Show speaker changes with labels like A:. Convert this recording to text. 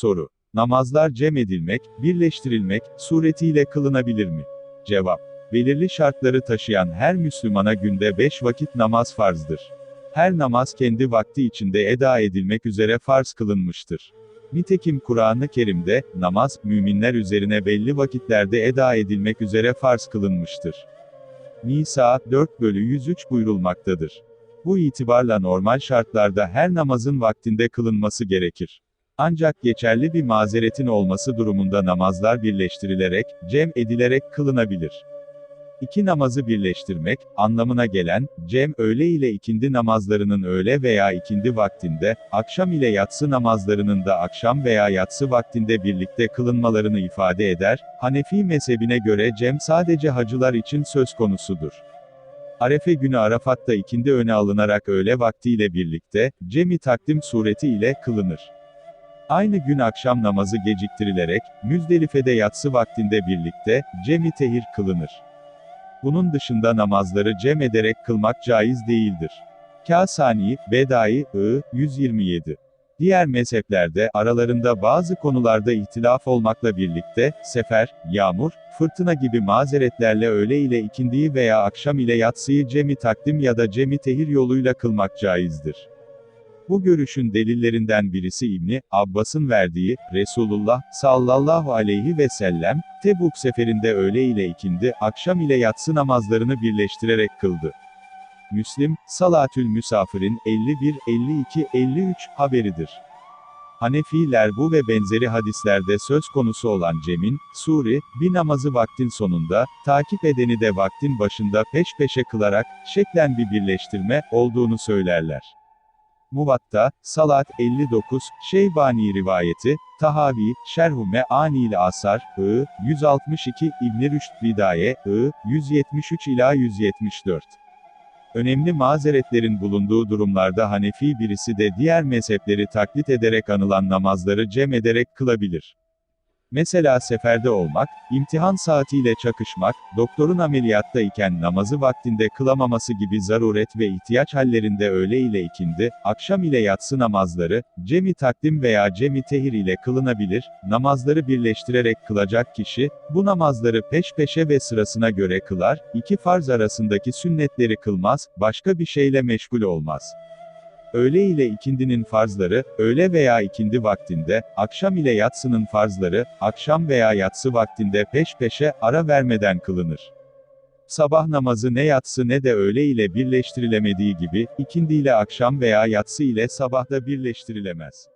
A: Soru. Namazlar cem edilmek, birleştirilmek, suretiyle kılınabilir mi? Cevap. Belirli şartları taşıyan her Müslümana günde beş vakit namaz farzdır. Her namaz kendi vakti içinde eda edilmek üzere farz kılınmıştır. Nitekim Kur'an-ı Kerim'de, namaz, müminler üzerine belli vakitlerde eda edilmek üzere farz kılınmıştır. Nisa, 4 bölü 103 buyurulmaktadır. Bu itibarla normal şartlarda her namazın vaktinde kılınması gerekir. Ancak geçerli bir mazeretin olması durumunda namazlar birleştirilerek, cem edilerek kılınabilir. İki namazı birleştirmek, anlamına gelen, cem öğle ile ikindi namazlarının öğle veya ikindi vaktinde, akşam ile yatsı namazlarının da akşam veya yatsı vaktinde birlikte kılınmalarını ifade eder, Hanefi mezhebine göre cem sadece hacılar için söz konusudur. Arefe günü Arafat'ta ikindi öne alınarak öğle vaktiyle birlikte, cemi takdim sureti ile kılınır. Aynı gün akşam namazı geciktirilerek, Müzdelife'de yatsı vaktinde birlikte, cemi tehir kılınır. Bunun dışında namazları cem ederek kılmak caiz değildir. Kasani, Bedai, I, 127. Diğer mezheplerde, aralarında bazı konularda ihtilaf olmakla birlikte, sefer, yağmur, fırtına gibi mazeretlerle öğle ile ikindiyi veya akşam ile yatsıyı cemi takdim ya da cemi tehir yoluyla kılmak caizdir. Bu görüşün delillerinden birisi İbni Abbas'ın verdiği, Resulullah, sallallahu aleyhi ve sellem, Tebuk seferinde öğle ile ikindi, akşam ile yatsı namazlarını birleştirerek kıldı. Müslim, Salatül Müsafirin, 51, 52, 53, haberidir. Hanefiler bu ve benzeri hadislerde söz konusu olan Cem'in, Suri, bir namazı vaktin sonunda, takip edeni de vaktin başında peş peşe kılarak, şeklen bir birleştirme, olduğunu söylerler. Muvatta, Salat, 59, Şeybani rivayeti, Tahavi, Şerhu Me'anil Asar, I, 162, İbn-i Rüşd Bidaye, I, 173 ila 174. Önemli mazeretlerin bulunduğu durumlarda Hanefi birisi de diğer mezhepleri taklit ederek anılan namazları cem ederek kılabilir. Mesela seferde olmak, imtihan saatiyle çakışmak, doktorun ameliyatta iken namazı vaktinde kılamaması gibi zaruret ve ihtiyaç hallerinde öğle ile ikindi, akşam ile yatsı namazları, cemi takdim veya cemi tehir ile kılınabilir, namazları birleştirerek kılacak kişi, bu namazları peş peşe ve sırasına göre kılar, iki farz arasındaki sünnetleri kılmaz, başka bir şeyle meşgul olmaz. Öğle ile ikindinin farzları, öğle veya ikindi vaktinde, akşam ile yatsının farzları, akşam veya yatsı vaktinde peş peşe, ara vermeden kılınır. Sabah namazı ne yatsı ne de öğle ile birleştirilemediği gibi, ikindi ile akşam veya yatsı ile sabahda birleştirilemez.